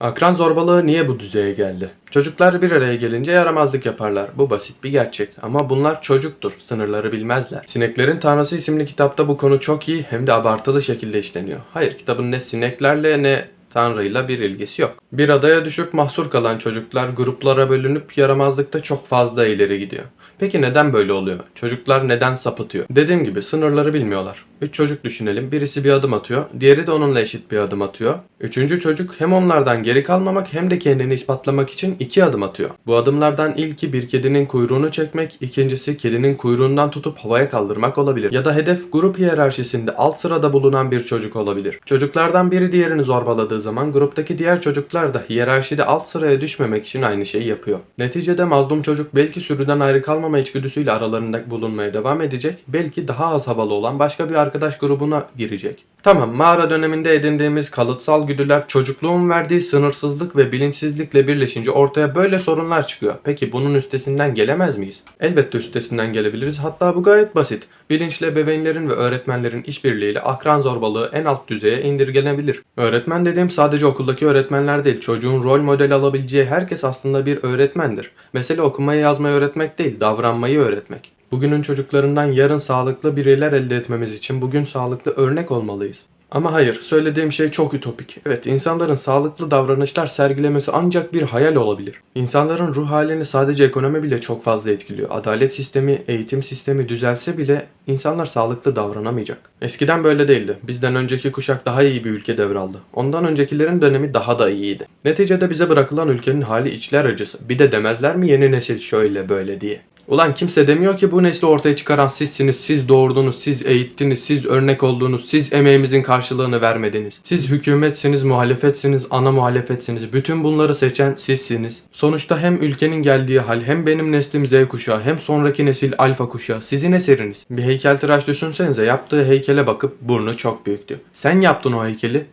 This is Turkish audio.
Akran zorbalığı niye bu düzeye geldi? Çocuklar bir araya gelince yaramazlık yaparlar. Bu basit bir gerçek. Ama bunlar çocuktur. Sınırları bilmezler. Sineklerin Tanrısı isimli kitapta bu konu çok iyi hem de abartılı şekilde işleniyor. Hayır kitabın ne sineklerle ne Tanrı'yla bir ilgisi yok. Bir adaya düşüp mahsur kalan çocuklar gruplara bölünüp yaramazlıkta çok fazla ileri gidiyor. Peki neden böyle oluyor? Çocuklar neden sapıtıyor? Dediğim gibi sınırları bilmiyorlar. Üç çocuk düşünelim. Birisi bir adım atıyor. Diğeri de onunla eşit bir adım atıyor. Üçüncü çocuk hem onlardan geri kalmamak hem de kendini ispatlamak için iki adım atıyor. Bu adımlardan ilki bir kedinin kuyruğunu çekmek, ikincisi kedinin kuyruğundan tutup havaya kaldırmak olabilir. Ya da hedef grup hiyerarşisinde alt sırada bulunan bir çocuk olabilir. Çocuklardan biri diğerini zorbaladığı zaman gruptaki diğer çocuklar da hiyerarşide alt sıraya düşmemek için aynı şeyi yapıyor. Neticede mazlum çocuk belki sürüden ayrı kalmama içgüdüsüyle aralarında bulunmaya devam edecek, belki daha az havalı olan başka bir arkadaş grubuna girecek. Tamam mağara döneminde edindiğimiz kalıtsal güdüler çocukluğun verdiği sınırsızlık ve bilinçsizlikle birleşince ortaya böyle sorunlar çıkıyor. Peki bunun üstesinden gelemez miyiz? Elbette üstesinden gelebiliriz. Hatta bu gayet basit. Bilinçli ebeveynlerin ve öğretmenlerin işbirliğiyle akran zorbalığı en alt düzeye indirgenebilir. Öğretmen dediğim sadece okuldaki öğretmenler değil. Çocuğun rol model alabileceği herkes aslında bir öğretmendir. Mesele okumayı yazmayı öğretmek değil, davranmayı öğretmek. Bugünün çocuklarından yarın sağlıklı bireyler elde etmemiz için bugün sağlıklı örnek olmalıyız. Ama hayır, söylediğim şey çok ütopik. Evet, insanların sağlıklı davranışlar sergilemesi ancak bir hayal olabilir. İnsanların ruh halini sadece ekonomi bile çok fazla etkiliyor. Adalet sistemi, eğitim sistemi düzelse bile insanlar sağlıklı davranamayacak. Eskiden böyle değildi. Bizden önceki kuşak daha iyi bir ülke devraldı. Ondan öncekilerin dönemi daha da iyiydi. Neticede bize bırakılan ülkenin hali içler acısı. Bir de demezler mi yeni nesil şöyle böyle diye. Ulan kimse demiyor ki bu nesli ortaya çıkaran sizsiniz, siz doğurdunuz, siz eğittiniz, siz örnek oldunuz, siz emeğimizin karşılığını vermediniz. Siz hükümetsiniz, muhalefetsiniz, ana muhalefetsiniz. Bütün bunları seçen sizsiniz. Sonuçta hem ülkenin geldiği hal, hem benim neslim Z kuşağı, hem sonraki nesil alfa kuşağı. Sizin eseriniz. Bir heykeltıraş düşünsenize yaptığı heykele bakıp burnu çok büyüktü. Sen yaptın o heykeli,